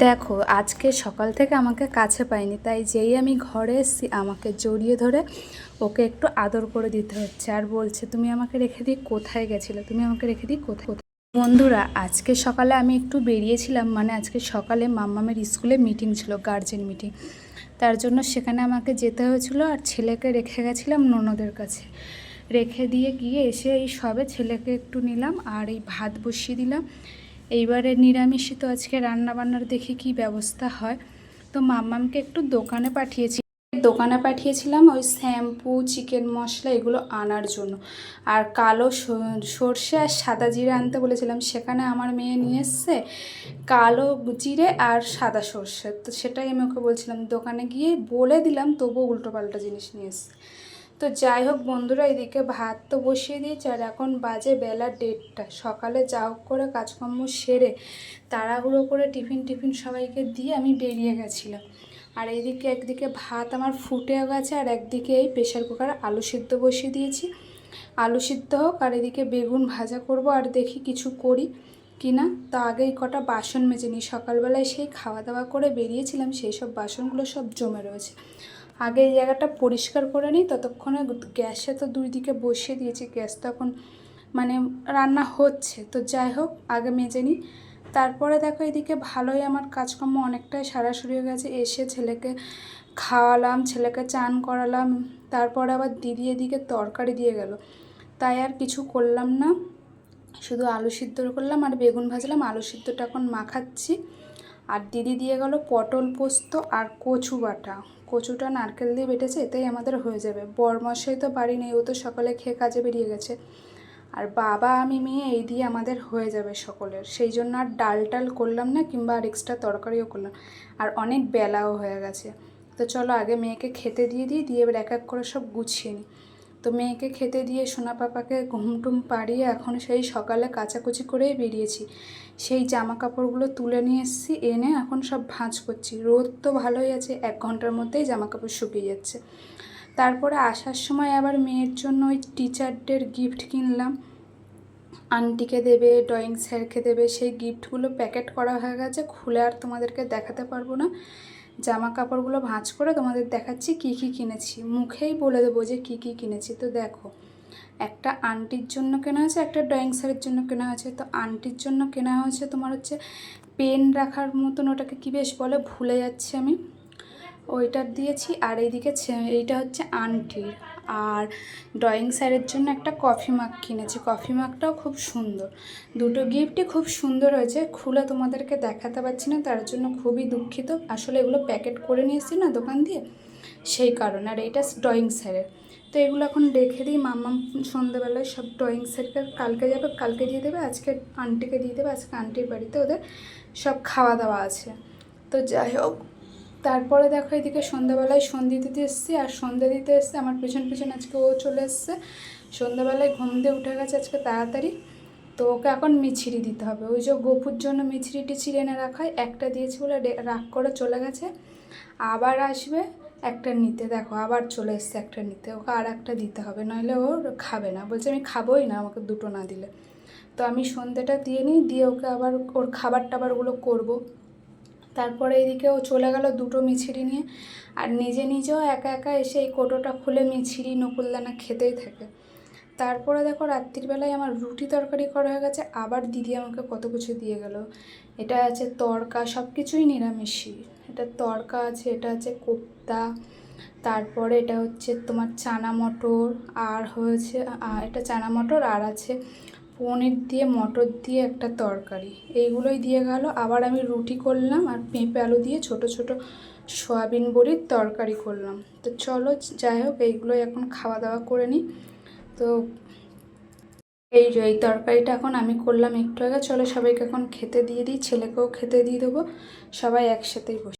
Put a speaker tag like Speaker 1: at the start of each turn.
Speaker 1: দেখো, আজকে সকাল থেকে আমাকে কাছে পাইনি তাই যেই আমি ঘরে এসেছি, আমাকে জড়িয়ে ধরে ওকে একটু আদর করে দিতে হচ্ছে। আর বলছে, তুমি আমাকে রেখে দিই কোথায় গেছিলে? তুমি আমাকে রেখে দিই কোথায় বন্ধুরা, আজকে সকালে আমি একটু বেরিয়েছিলাম মানে আজকে সকালে মাম্মামের স্কুলে মিটিং ছিল গার্জেন মিটিং তার জন্য সেখানে আমাকে যেতে হয়েছিল আর ছেলেকে রেখে গেছিলাম ননদের কাছে। রেখে দিয়ে গিয়ে এসে এই সবে ছেলেকে একটু নিলাম আর এই ভাত বসিয়ে দিলাম। এইবারে নিরামিষই তো আজকে রান্না বান্নার দেখি কি ব্যবস্থা হয়। তো মাম্মামকে একটু দোকানে পাঠিয়েছি। দোকানে পাঠিয়েছিলাম ওই শ্যাম্পু, চিকেন মশলা এগুলো আনার জন্য। আর কালো সর্ষে আর সাদা জিরে আনতে বলেছিলাম। সেখানে আমার মেয়ে নিয়ে এসছে কালো জিরে আর সাদা সর্ষে। তো সেটাই আমি ওকে বলছিলাম দোকানে গিয়ে বলে দিলাম, তবুও উল্টোপাল্টা জিনিস নিয়ে এসছে। তো যাই হোক বন্ধুরা, এদিকে ভাত তো বসিয়ে দিয়েছি আর এখন বাজে বেলা দেড়টা। সকালে যা হোক করে কাজকর্ম সেরে তাড়াহুড়ো করে টিফিন টিফিন সবাইকে দিয়ে আমি বেরিয়ে গেছিলাম। আর এইদিকে একদিকে ভাত আমার ফুটে গেছে আর একদিকে এই প্রেশার কুকারে আলু সিদ্ধ বসিয়ে দিয়েছি। আলু সিদ্ধ হোক আর এদিকে বেগুন ভাজা করব আর দেখি কিছু করি কিনা তা আগেই কটা বাসন মেজে নিই। সকালবেলায় সেই খাওয়া দাওয়া করে বেরিয়েছিলাম, সেই সব বাসনগুলো সব জমে রয়েছে। আগে এই জায়গাটা পরিষ্কার করে নিই, ততক্ষণে গ্যাসে তো দুই দিকে বসিয়ে দিয়েছি, গ্যাস তখন মানে রান্না হচ্ছে। তো যাই হোক, আগে মেজে নিই। তারপরে দেখো এদিকে ভালোই আমার কাজকর্ম অনেকটাই সারাসরি হয়ে গেছে। এসে ছেলেকে খাওয়ালাম, ছেলেকে চান করালাম, তারপরে আবার দিদি এদিকে তরকারি দিয়ে গেল। তাই আর কিছু করলাম না। শুধু আলু সিদ্ধ করলাম আর বেগুন ভাজলাম। আলু সিদ্ধটা এখন মাখাচ্ছি। আর দিদি দিয়ে গেল পটল পোস্ত আর কচু বাটা। কচুটা নারকেল দিয়ে বেটেছে, এতেই আমাদের হয়ে যাবে। বরমশাই তো বাড়ি নেই, ও তো সকালে খেয়ে কাজে বেরিয়ে গেছে। আর বাবা আমি মেয়ে, এই দিয়ে আমাদের হয়ে যাবে সকলের। সেই জন্য আর ডাল টাল করলাম না, কিংবা আর এক্সট্রা তরকারিও করলাম। আর অনেক বেলাও হয়ে গেছে। তো চলো আগে মেয়েকে খেতে দিয়ে দিই, দিয়ে এবার এক এক করে সব গুছিয়ে নিই। তো মেয়েকে খেতে দিয়ে সোনা পাপাকে ঘুম টুম পাড়িয়ে এখন সেই সকালে কাচাকুচি করেই বেরিয়েছি। সেই জামা কাপড়গুলো তুলে নিয়ে এসেছি, এনে এখন সব ভাঁজ করছি। রোদ তো ভালোই আছে, এক ঘণ্টার মধ্যেই জামা কাপড় শুকিয়ে যাচ্ছে। তারপরে আসার সময় আবার মেয়ের জন্য ওই টিচারদের গিফট কিনলাম। আন্টিকে দেবে ড্রয়িং স্যারকে দেবে, সেই গিফটগুলো প্যাকেট করা হয়ে গেছে, খুলে আর তোমাদেরকে দেখাতে পারব না। জামা কাপড়গুলো ভাঁজ করে তোমাদের দেখাচ্ছি কি কি কিনেছি। মুখেই বলে দেবো যে কি কি কিনেছি। তো দেখো, একটা আন্টির জন্য কেনা হয়েছে, একটা ড্রয়িং স্যারের জন্য কেনা হয়েছে। তো আন্টির জন্য কেনা হয়েছে তোমার হচ্ছে পেন রাখার মতন, ওটাকে কী বেশ বলে, ভুলে যাচ্ছি আমি। ওইটার দিয়েছি, আর এইদিকে এইটা হচ্ছে আন্টির। আর ড্রয়িং স্যারের জন্য একটা কফি মাগ কিনেছি। কফি মাগটাও খুব সুন্দর। দুটো গিফটই খুব সুন্দর হয়েছে। খুলে তোমাদেরকে দেখাতে পারছি না, তার জন্য খুবই দুঃখিত। আসলে এগুলো প্যাকেট করে নিয়ে এসেছি না দোকান দিয়ে, সেই কারণে। আর এইটা ড্রয়িং স্যারের। তো এগুলো এখন রেখে দিই। মাম্মা সন্ধ্যেবেলায় সব ড্রয়িং স্যারকে কালকে যাবে, কালকে দিয়ে দেবে, আজকে আন্টিকে দিয়ে দেবে, আজকে আন্টির বাড়িতে ওদের সব খাওয়া দাওয়া আছে। তো যাই হোক তারপরে দেখো এদিকে সন্ধ্যাবেলায় সন্ধে দিতে এসেছি, আর সন্ধে দিতে এসছে আমার পেছন পেছন আজকে ও চলে এসছে। সন্ধ্যাবেলায় ঘুম দিয়ে উঠে গেছে আজকে তাড়াতাড়ি। তো ওকে এখন মিছরি দিতে হবে। ওই যে গোপুর জন্য মিছরি টিছরি এনে রাখা হয়, একটা দিয়েছি বলে রাগ করে চলে গেছে। আবার আসবে, একটা নিতে। দেখো, আবার চলে এসছে একটা নিতে। ওকে আর একটা দিতে হবে, নইলে ও খাবে না। বলছে, আমি খাবোই না আমাকে দুটো না দিলে। তো আমি সন্ধেটা দিয়ে নিই, দিয়ে ওকে আবার ওর খাবার টাবারগুলো করব। তারপরে এদিকে ও চলে গেল দুটো মিছিরি নিয়ে। আর নিজে নিজেও একা একা এসে এই কোটোটা খুলে মিছিরি, নকুলদানা খেতেই থাকে। তারপরে দেখো রাত্রিবেলায় আমার রুটি তরকারি করা হয়ে গেছে, আবার দিদি আমাকে কত কিছু দিয়ে গেল। এটা আছে তড়কা সব কিছুই নিরামিষই এটা তড়কা আছে, এটা আছে কোপ্তা, তারপরে এটা হচ্ছে তোমার চানা মটর, আর হয়েছে এটা চানা মটর, আর আছে পনির দিয়ে, মটর দিয়ে একটা তরকারি। এইগুলোই দিয়ে গেল। আবার আমি রুটি করলাম আর পেঁপে আলু দিয়ে ছোট ছোট সয়াবিন বড়ির তরকারি করলাম। তো চলো, যাই হোক, এইগুলোই এখন খাওয়া দাওয়া করে নিই। তো এই যে, এই তরকারিটা এখন আমি করলাম একটু আগে। চলো, সবাইকে এখন খেতে দিয়ে দিই, ছেলেকেও খেতে দিয়ে দেবো। সবাই একসাথেই বসে